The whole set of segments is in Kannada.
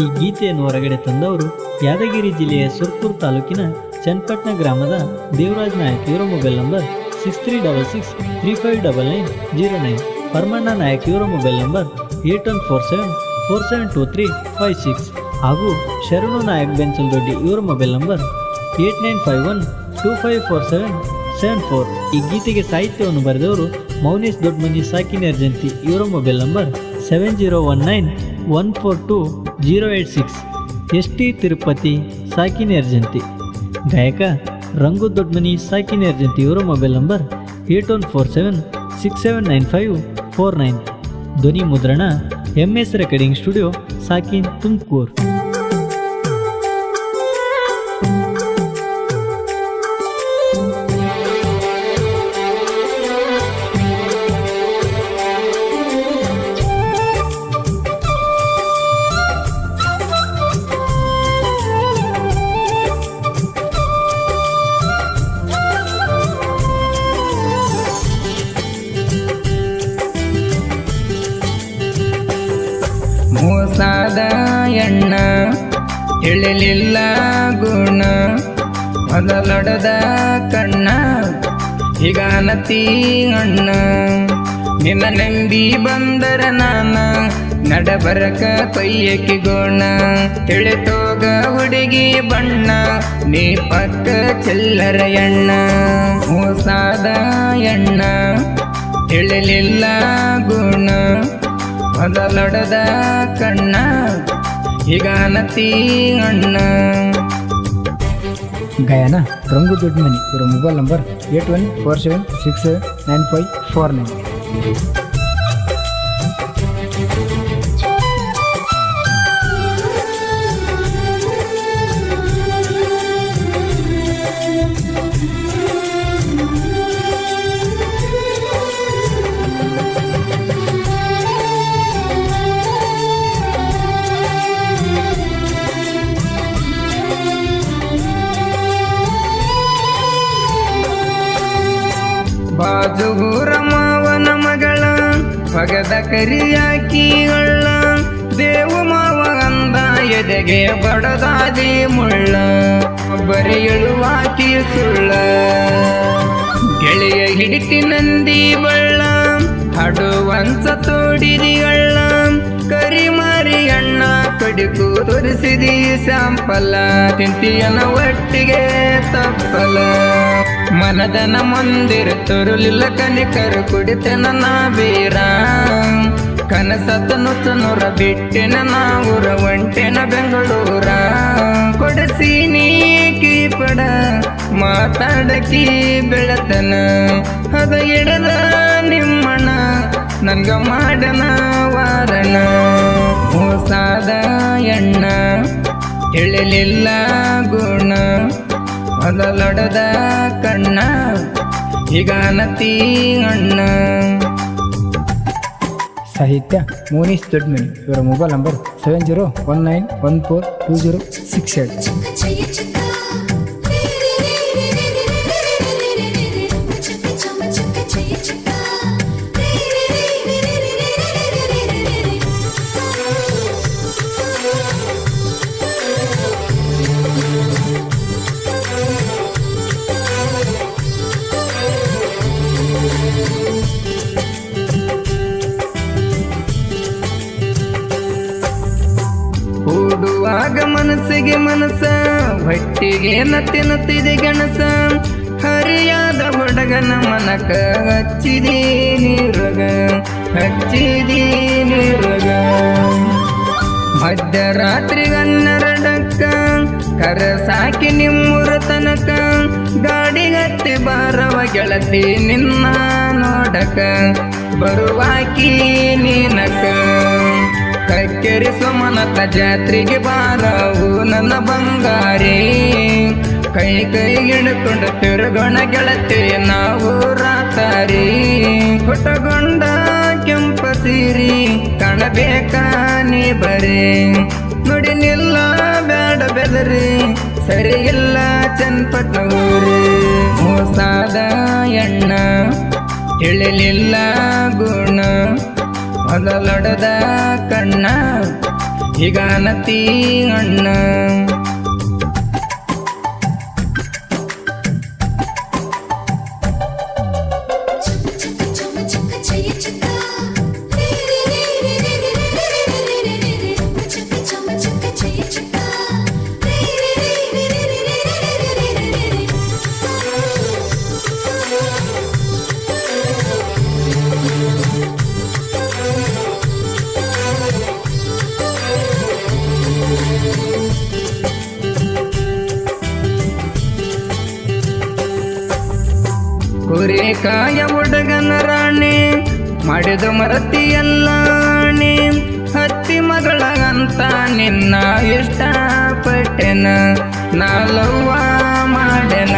ಈ ಗೀತೆಯನ್ನು ಹೊರಗಡೆ ತಂದವರು ಯಾದಗಿರಿ ಜಿಲ್ಲೆಯ ಸುರ್ಪುರ್ ತಾಲೂಕಿನ ಚನ್ನಪಟ್ಟಣ ಗ್ರಾಮದ ದೇವರಾಜ್ ನಾಯಕ್ ಇವರ mobile number six three double six three five double nine zero nine. Paramanna Nayak ಇವರ mobile number eight one four seven four seven two three five six. ಹಾಗೂ ಶರಣು ನಾಯಕ್ ಬೆನ್ಸಲ್ ದೊಡ್ಡಿ ಇವರ mobile number eight nine five one two five four seven seven four. ಈ ಗೀತೆಗೆ ಸಾಹಿತ್ಯವನ್ನು ಬರೆದವರು ಮೌನೇಶ್ ದೊಡ್ಡಮನಿ ಸಾಕಿನ ಜಯಂತಿ ಇವರ mobile number seven zero one nine. One four two zero eight six S T Tirupati, ಸಾಕಿನಿ ಅರ್ಜಂತಿ ಗಾಯಕ ರಂಗು ದೊಡ್ಡಮನಿ ಸಾಕಿನಿ ಅರ್ಜಂತಿ ಇವರ mobile number eight one four seven six seven nine five four nine. ಧ್ವನಿ ಮುದ್ರಣ, ಎಂ ಎಸ್ ರೆಕಾರ್ಡಿಂಗ್ ಸ್ಟುಡಿಯೋ ಸಾಕಿನ್ ತುಮಕೂರು. ತಿಳಿಲಿಲ್ಲ ಗುಣ. ಮೊದಲೊಡದ ಕಣ್ಣ, ಈಗ ನತೀ ಅಣ್ಣ. ನಿನ್ನ ನಂಬಿ ಬಂದರ ನಾನ, ನಡಬರಕ ಕೊಯ್ಯಕ್ಕೆ ಗೋಣ. ತಿಳಿತೋಗ ಹುಡುಗಿ ಬಣ್ಣ, ನೀ ಪಕ್ಕ ಚಲ್ಲರ ಎಣ್ಣ. ಮೋಸಾದ ಎಣ್ಣ, ತಿಳಿಲಿಲ್ಲ ಗುಣ. ಮೊದಲೊಡದ ಕಣ್ಣ ಈಗ ನತಿ ಅಣ್ಣ. ಗಾಯನ, ರಂಗು ದೊಡ್ಡಮನಿ, ಇವರ mobile number eight one four seven six nine five four nine ಬಾಜುಗೂರ ಮಾವನ ಮಗಳ ಪಗದ ಕರಿಯಾಕಿಗಳ ದೇವು ಮಾವ ಅಂದ ಎದೆಗೆ ಬಡದಾದಿ ಮುಳ್ಳ ಬರಿ ಎಳುವಾಕಿ ಸುಳ್ಳ. ಗೆಳೆಯ ಹಿಡಿತಿ ನಂದಿ ಬಳ್ಳ ಹಡುವಂಚ ತೋಡಿದಿಗಳ ಕಡಿಕು ತೋರಿಸಿದಿ ಸಂಪಲ್ಲ ತಿಂತಿಯನ ಒಟ್ಟಿಗೆ ತಪ್ಪಲ. ಮನದನ ಮಂದಿರ ತರುಲಿಲ್ಲ ಕನಿಕರು ಕುಡಿತೆನ ನಾ ಬೀರ ಕನಸತ್ತ ನುಚ್ಚನೂರ ಬಿಟ್ಟಿನ ನಾವುರ ಒಂಟೆನ ಬೆಂಗಳೂರ. ಕೊಡಸಿ ನೀ ಕೀಪಡ, ಮಾತಾಡಕಿ ಬೆಳತನ. ಅದ ಎಡದ ನಿಮ್ಮಣ್ಣ ನನ್ಗ ಮಾಡನ ವಾರಣ ಮೋಸಾದ ಎಣ್ಣ, ತಿಳಿಲಿಲ್ಲ ಗುಣ, ಮೊದಲೊಡದ ಕಣ್ಣ, ಈಗ ನತಿ ಅಣ್ಣ. ಸಾಹಿತ್ಯ ಮೋನೀಶ್ ದೊಡ್ಡಮನಿ ಇವರ mobile number seven zero one nine one four two zero six eight. ಕೂಡುವಾಗ ಮನಸ್ಸಿಗೆ ಮನಸ್ಸ, ಹೊಟ್ಟಿಗೆ ನತ್ತಿ ನತ್ತಿದೆ ಗಣಸ. ಹರಿಯಾದ ಹುಡುಗನ ಮನಕ ಹಚ್ಚಿದೀನಿ ನೀರಗ ಹಚ್ಚಿದೀನಿ ನೀರಗ. ಮಧ್ಯರಾತ್ರಿ ಹನ್ನೆರಡಕ್ಕ ಕರ ಸಾಕಿ ನಿಮ್ಮೂರ ತನಕ ಗಾಡಿಗತ್ತಿ ಬಾರವ ಗೆಳತಿ ನಿನ್ನ ನೋಡಕ, ಬರುವಾಕಿ ನೀನಕ. ಕಕ್ಕೇರಿ ಸುಮನತ ಜಾತ್ರೆಗೆ ಬಾರವು ನನ್ನ ಬಂಗಾರಿ. ಕೈ ಕೈ ಹಿಡ್ಕೊಂಡು ತಿರುಗೋಣ ಗೆಳತಿ, ನಾವು ರಾತಾರಿ. ಹುಟ್ಟಗೊಂಡ ಕೆಂಪ ಸೀರಿ ಕಾಣಬೇಕಾನಿ ಬರೀ. ನುಡಿ ನಿಲ್ಲ ಬೇಡ ಬೆದರಿ, ಸರಿ ಇಲ್ಲ ಚನ್ಪಟ್ಟೂರಿ ಮೋಸಾದ ಎಣ್ಣ, ತಿಳಿಲಿಲ್ಲ ಗುಣ. ಅಗಲೊಡದ ಕಣ್ಣ ಈಗ ಅಣ್ಣ. ಕುರಿಕಾಯ ಹುಡುಗನ ರಾಣಿ, ಮಾಡಿದ ಮರತಿ ಎಲ್ಲಾಣಿ ಹತ್ತಿ ಮಗಳಂತ ನಿನ್ನ ಇಷ್ಟಪಟ್ಟೆನ ನಾಲವ್ವ ಮಾಡೆನ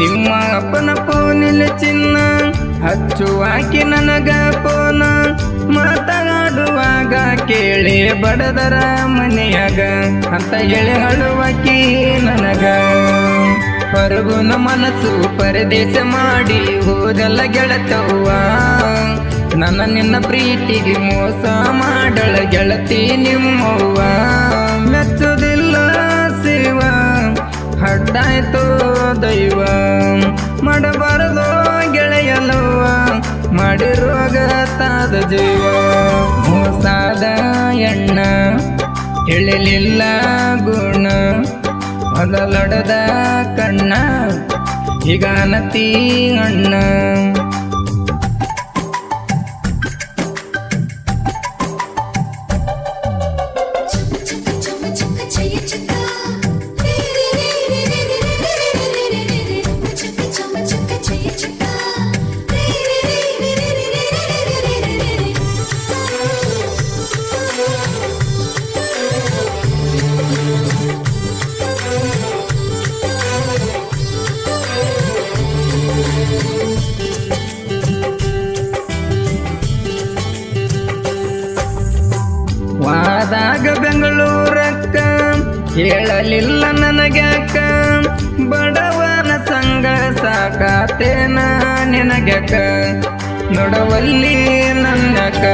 ನಿಮ್ಮ ಅಪ್ಪನ ಪೋನಿನ ಚಿನ್ನ, ಹಚ್ಚುವಾಕಿ ನನಗ ಪೋನ ಮಾತನಾಡುವಾಗ ಕೇಳಿ ಬಡದರ ಮನೆಯಾಗ, ಅಂತ ಹೇಳಿ ಹಳುವಾಕಿ ನನಗ. ಹೊರಗುನ ಮನಸ್ಸು ಪರದೇಶ ಮಾಡಿ ಹೋದಲ್ಲ ಗೆಳತವ್ವ. ನನ್ನ ನಿನ್ನ ಪ್ರೀತಿಗೆ ಮೋಸ ಮಾಡಳ ಗೆಳತಿ ನಿಮ್ಮವ್ವ. ಮೆಚ್ಚುದಿಲ್ಲ ಶಿವ, ಹಡ್ಡಾಯ್ತು ದೈವ. ಮಾಡಬಾರದು ಗೆಳೆಯಲವ್ವ ಮಾಡಿರುವಾಗ ತಾದ ಜೀವ. ಮೋಸಾದ ಎಣ್ಣ ಹೇಳಲಿಲ್ಲ ಗುಣ. ಅಲಲಡದ ಕಣ್ಣ ಈಗ ನತಿ ಅಣ್ಣ. ಹೇಳಲಿಲ್ಲ ನನಗ್ಯಾಕ? ಬಡವನ ಸಂಗ ಸಾಕಾತೇನ ನಿನಗ್ಯಾಕ? ನೋಡವಲ್ಲಿ ನನ್ನಕ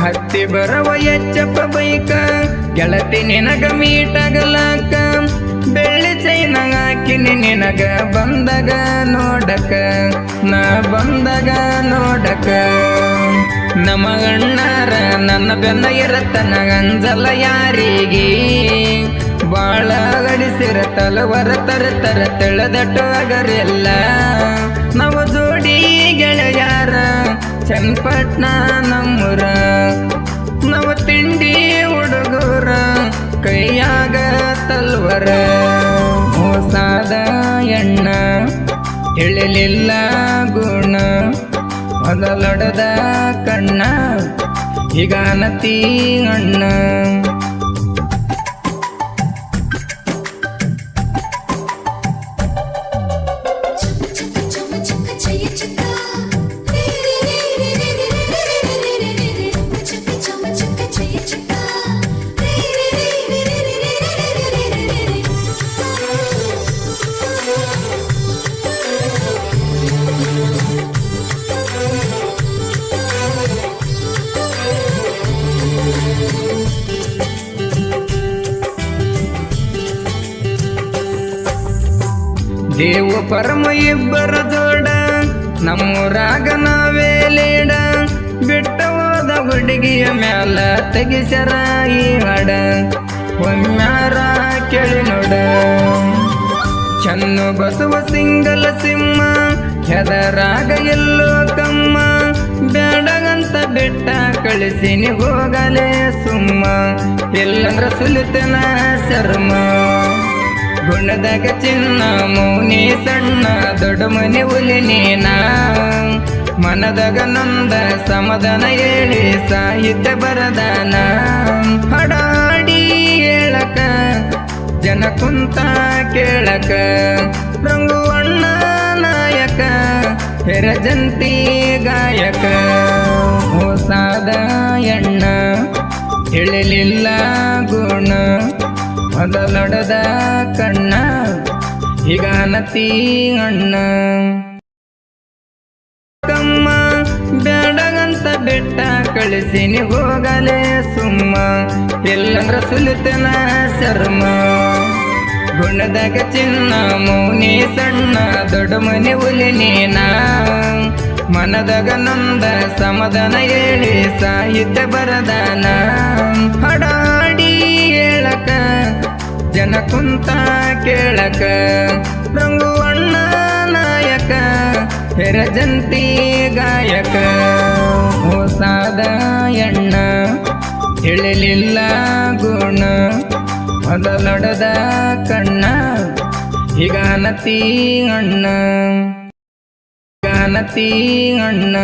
ಹತ್ತಿ ಬರವ ಎಚ್ಚಪ್ಪ ಬೈಕ? ಗೆಳತಿ ನಿನಗ ಮೀಟಗಲಾಕ ಬೆಳ್ಳಿ ಚೈನ ಹಾಕಿನಿ ನಿನಗ ಬಂದಾಗ ನೋಡಕ? ನಾ ಬಂದಾಗ ನೋಡಕ? ನಮಗಣ್ಣಾರ ನನ್ನ ಬೆನ್ನ ಇರತನ ಅಂಜಲ ಯಾರಿಗೆ? ಬಾಳ ಗಡಿಸಿರ ತಲವರ ತರ ತಿಳಿದಟ್ಟು ಅಗರೆಲ್ಲ. ನಾವು ಜೋಡಿ ಗೆಳೆಯಾರ ಚನ್ನಪಟ್ನ ನಮ್ಮೂರ. ನಾವು ತಿಂಡಿ ಹುಡುಗರ, ಕೈಯಾಗ ತಲ್ವರ. ಮೋಸಾದ ಎಣ್ಣ ತಿಳಿಲಿಲ್ಲ ಗುಣ. ಮೊದಲೊಡದ ಕಣ್ಣ ಹೀಗಾನತಿ ಅಣ್ಣ. ದೇವ ಪರಮ ಇಬ್ಬರ ನಮ್ಮ ನಮ್ಮೂರಾಗ ನಾವೇ ಲೇಡ. ಬಿಟ್ಟವಾದ ಹುಡುಗಿಯ ಮ್ಯಾಲ ತೆಗಿಸರ ಈ ಹಾಡ ಒಮ್ಮ್ಯಾರ ಕೇಳಿ ನೋಡ. ಚನ್ನು ಬಸವ ಸಿಂಗಲ ಸಿಂಹ, ಹೆದರಾಗ ಎಲ್ಲೋ ಕಮ್ಮ. ಬೇಡಗಂತ ಬೆಟ್ಟ ಕಳಿಸಿನಿ ಹೋಗಲೇ ಸುಮ್ಮ. ಎಲ್ಲಂದ್ರ ಸುಲಿತನ ಶರ್ಮ. ಗುಣದಾಗ ಚಿನ್ನ, ಮೌನಿ ಸಣ್ಣ, ದೊಡ್ಡ ಮನೆ ಹುಲಿ ನೀನ. ಮನದಾಗ ನಂದ ಸಮದನ ಹೇಳಿ ಸಾಹಿತ್ಯ ಬರದಾನ. ಹಡಾಡಿ ಹೇಳಕ, ಜನ ಕುಂತ ಕೇಳಕ. ರಂಗು ಅಣ್ಣ ನಾಯಕ, ಹೆರಜಂತಿ ಗಾಯಕ. ಹೊಸಾದ ಎಣ್ಣ ತಿಳಿಲಿಲ್ಲ ಗುಣ ಮೊದಲೊಡದ ಕಣ್ಣ ಹೀಗಾನತಿ ಅಣ್ಣ. ಕಮ್ಮ ಬೇಡಗಂತ ಬೆಟ್ಟ ಕಳಿಸಿನಿ ಹೋಗಲೇ ಸುಮ್ಮ. ಎಲ್ಲಂದ್ರ ಸುಲಿತನ ಶರ್ಮ. ಗುಣದಾಗ ಚಿನ್ನ, ಮೌನಿ ಸಣ್ಣ, ದೊಡ್ಡ ಮನೆ ಹುಲಿ ನೀನ. ಮನದಾಗ ನಂದ ಸಮದನ ಹೇಳಿ, ಸಾಹಿತ್ಯ ಬರದಾನ. ಹೇಳಕ ಜನ ಕುಂತ ಕೇಳಕ ರಂಗು ಅಣ್ಣ ನಾಯಕ, ಹೆರಜಂತಿ ಗಾಯಕ. ಹೊಸಾದ ಎಣ್ಣ ತಿಳಿಲಿಲ್ಲ ಗುಣ, ಮೊದಲೊಡದ ಕಣ್ಣ ಹಿಗಾನತಿ ಅಣ್ಣ ಹಿಗಾನತಿ ಅಣ್ಣ.